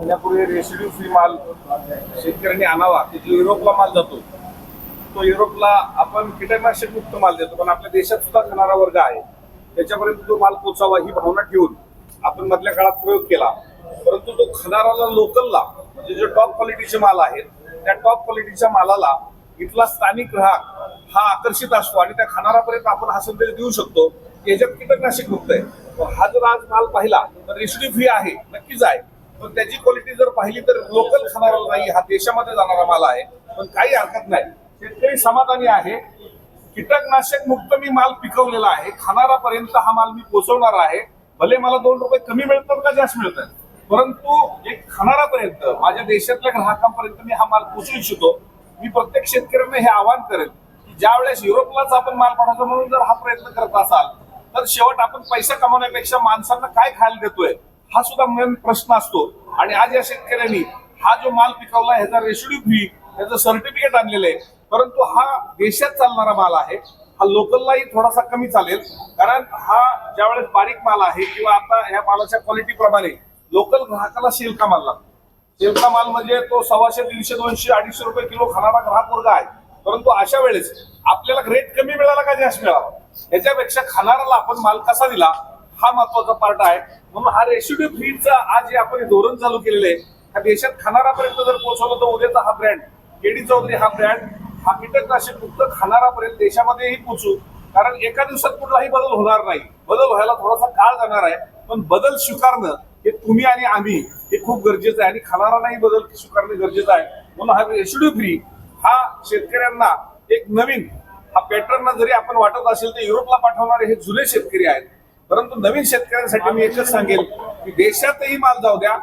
महिन्यापूर्वी residue free माल शेतकऱ्यांनी आणावा. की जो युरोपला माल जातो. तो युरोपला आपण कीटकनाशक मुक्त माल देतो पण आपल्या देशात सुद्धा खाणारा वर्ग आहे. त्याच्यापर्यंत तो माल पोचावा ही भावना ठेवून आपण मधल्या काळात प्रयोग केला. परंतु तो खाणाराला लोकलला म्हणजे जे टॉप क्वालिटीचे माल आहेत त्या टॉप क्वालिटीच्या मालाला इथला स्थानिक ग्राहक हा आकर्षित असतो आणि त्या खाणारापर्यंत आपण हा संदेश देऊ शकतो की याच्यात कीटकनाशक मुक्त आहे. हा जर आज माल पाहिला तर रेसिड्यू फ्री आहे नक्कीच आहे. पण त्याची क्वालिटी जर पाहिली तर लोकल खाणारा नाही हा देशामध्ये जाणारा माल आहे. पण काही हरकत नाही. शेतकरी समाधानी आहे. कीटकनाशक मुक्त मी माल पिकवलेला आहे. खाणारापर्यंत हा माल मी पोहोचवणार आहे. भले मला दोन रुपये कमी मिळतात का जास्त मिळतात. परंतु एक खाणारापर्यंत माझ्या देशातल्या ग्राहकांपर्यंत मी हा माल पोचू इच्छितो. मी प्रत्येक शेतकऱ्यांना हे आवाहन करेल की ज्या वेळेस युरोपलाच आपण माल पाठवतो म्हणून जर हा प्रयत्न करत असाल तर शेवट आपण पैसा कमावण्यापेक्षा माणसांना काय खायला देतोय? हा सुद्धा मेन प्रश्न असतो. आणि आज या शेतकऱ्यांनी हा जो माल पिकवला ह्याचा रेसिड्यू फी ह्याचं सर्टिफिकेट आणलेलं आहे. परंतु हा देशात चालणारा माल आहे हा लोकललाही थोडासा कमी चालेल. कारण हा ज्यावेळेस बारीक माल आहे किंवा आता ह्या मालाच्या क्वालिटी प्रमाणे लोकल ग्राहकाला शेलका माल लागतो. शेलका माल म्हणजे तो सव्वाशे दीडशे दोनशे अडीचशे रुपये किलो खाणारा ग्राहक वर्ग आहे. परंतु अशा वेळेस आपल्याला रेट कमी मिळाला का जास्त मिळावा याच्यापेक्षा खाणाऱ्याला आपण माल कसा दिला? हा महत्त्वाचा पार्ट आहे. म्हणून हा रेसिड्यू फ्रीचा आज जे आपण हे धोरण चालू केलेलं आहे हा देशात खाणारापर्यंत जर पोहोचवलं तर उद्याचा हा ब्रँड केडी चौधरी हा ब्रँड हा कीटकनाशक मुक्त खाणारापर्यंत देशामध्येही पोहोचू. कारण एका दिवसात कुठलाही बदल होणार नाही. बदल व्हायला थोडासा काळ जाणार आहे पण बदल स्वीकारणं हे तुम्ही आणि आम्ही हे खूप गरजेचं आहे आणि खाणारांनाही बदल स्वीकारणं गरजेचं आहे. म्हणून हा रेसिड्यू फ्री हा शेतकऱ्यांना एक नवीन हा पॅटर्न जरी आपण वाटत असेल तर युरोपला पाठवणारे हे जुने शेतकरी आहेत परंतु नवीन शेतकऱ्यांसाठी मी एकच सांगेल की देशातही माल जाऊ द्या.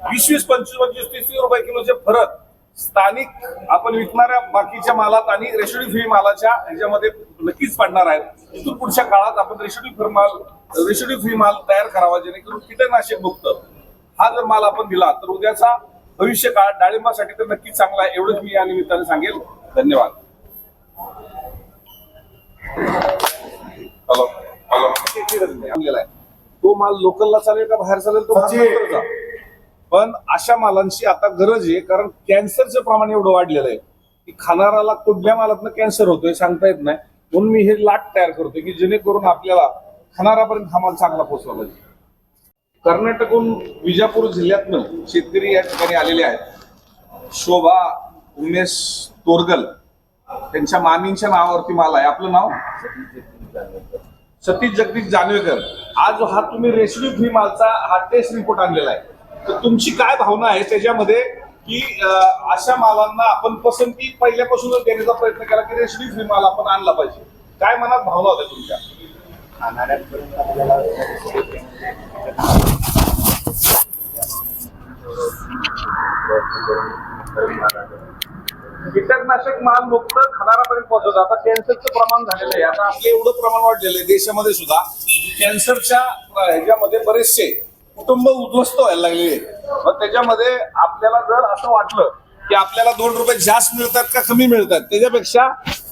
वीस वीस पंचवीस पंचवीस तीस तीस रुपये किलोचे फरक स्थानिक आपण विकणाऱ्या बाकीच्या मालात आणि रेशोडी फ्री मालाच्या ह्याच्यामध्ये नक्कीच पडणार आहेत इथून पुढच्या काळात आपण रेशोडी फ्री माल रेशोडी फ्री माल तयार करावा जेणेकरून कीटकनाशक मुक्त हा जर माल आपण दिला तर उद्याचा भविष्य काळ डाळिंबासाठी तर नक्कीच चांगला आहे एवढंच मी या निमित्ताने सांगेल. धन्यवाद. आणलेला आहे. तो माल लोकलला चालेल का बाहेर चालेल तो. पण अशा मालांची आता गरज आहे कारण कॅन्सरचं प्रमाण एवढं वाढलेलं आहे की खाणाराला कुठल्या मालातनं कॅन्सर होतोय सांगता येत नाही. म्हणून मी हे लाट तयार करतोय की जेणेकरून आपल्याला खाणारापर्यंत हा माल चांगला पोहोचला पाहिजे. कर्नाटकहून विजापूर जिल्ह्यातनं शेतकरी या ठिकाणी आलेले आहेत. शोभा उमेश तोरगल. त्यांच्या मामींच्या नावावरती माल आहे. आपलं नाव? सतीश जगदीश जानवेकर आज हा तुम्ही रेसिड्यू फ्री मालचा हा टेस्ट रिपोर्ट आणलेला आहे. तर तुमची काय भावना आहे त्याच्यामध्ये की अशा मालांना आपण पसंती पहिल्यापासूनच देण्याचा प्रयत्न केला की रेसिड्यू फ्री माल आपण आणला पाहिजे? काय मनात भावना होत्या तुमच्या? कीटकनाशक माल मुक्त खाणारापर्यंत पोहोचवतात आता कॅन्सरचं प्रमाण झालेलं आहे आता आपलं एवढं प्रमाण वाढलेलं आहे देशामध्ये सुद्धा कॅन्सरच्या ह्याच्यामध्ये बरेचसे कुटुंब उद्ध्वस्त व्हायला लागलेले आहेत. मग त्याच्यामध्ये आपल्याला जर असं वाटलं की आपल्याला दोन रुपये जास्त मिळतात का कमी मिळतात त्याच्यापेक्षा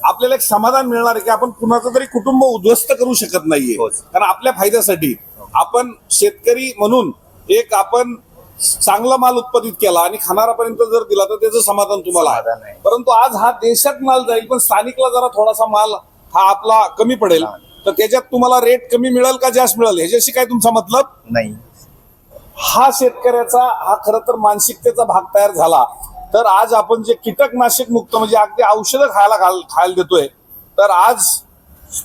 आपल्याला एक समाधान मिळणार आहे की आपण कुणाचं तरी कुटुंब उद्ध्वस्त करू शकत नाहीये होच. कारण आपल्या फायद्यासाठी आपण शेतकरी म्हणून एक आपण चांगला माल उत्पादित केला आणि खाणारापर्यंत जर दिला तर त्याचं समाधान तुम्हाला आहे. परंतु आज हा देशात माल जाईल पण स्थानिकला जरा थोडासा माल हा आपला कमी पडेल. तर त्याच्यात तुम्हाला रेट कमी मिळेल का जास्त मिळेल? ह्याच्याशी काय तुमचा मतलब? नाही. हा शेतकऱ्याचा हा खरं तर मानसिकतेचा भाग तयार झाला. तर आज आपण जे कीटकनाशक मुक्त म्हणजे अगदी औषधं खायला खायला देतोय तर आज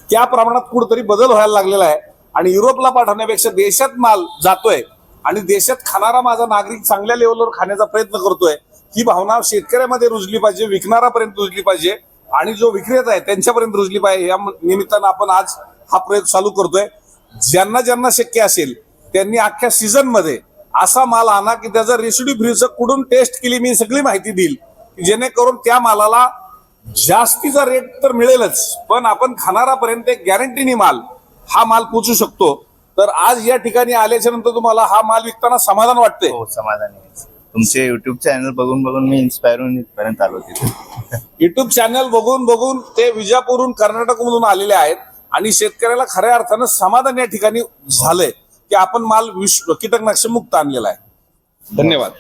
त्या प्रमाणात कुठेतरी बदल व्हायला लागलेला आहे. आणि युरोपला पाठवण्यापेक्षा देशात माल जातोय. आणि देशात खाणारा माझा नागरिक चांगल्या लेवलवर खाण्याचा प्रयत्न करतोय ही भावना शेतकऱ्यामध्ये रुजली पाहिजे विकणारापर्यंत रुजली पाहिजे आणि जो विक्रेता आहे त्यांच्यापर्यंत रुजली पाहिजे या निमित्तानं आपण आज हा प्रयोग चालू करतोय. ज्यांना ज्यांना शक्य असेल त्यांनी अख्ख्या सीझनमध्ये असा माल आणा की त्याचा रेसिड्यू फ्रीचं कुठून टेस्ट केली मी सगळी माहिती देईल की जेणेकरून त्या मालाला जास्तीचा रेट तर मिळेलच पण आपण खाणारापर्यंत एक गॅरंटीनी माल हा माल पोचू शकतो. तर आज या ठिकाणी आल्याच्यानंतर तुम्हाला हा माल विकताना समाधान वाटते हो समाधानी आहे. तुमचे युट्यूब चॅनल बघून बघून मी इन्स्पायर होऊन इथपर्यंत आलो तिथे. युट्यूब चॅनल बघून बघून ते विजापूरहून कर्नाटकमधून आलेले आहेत आणि शेतकऱ्याला खऱ्या अर्थानं समाधान या ठिकाणी झालंय की आपण माल विश्व कीटकनाशक मुक्त आणलेला आहे. धन्यवाद.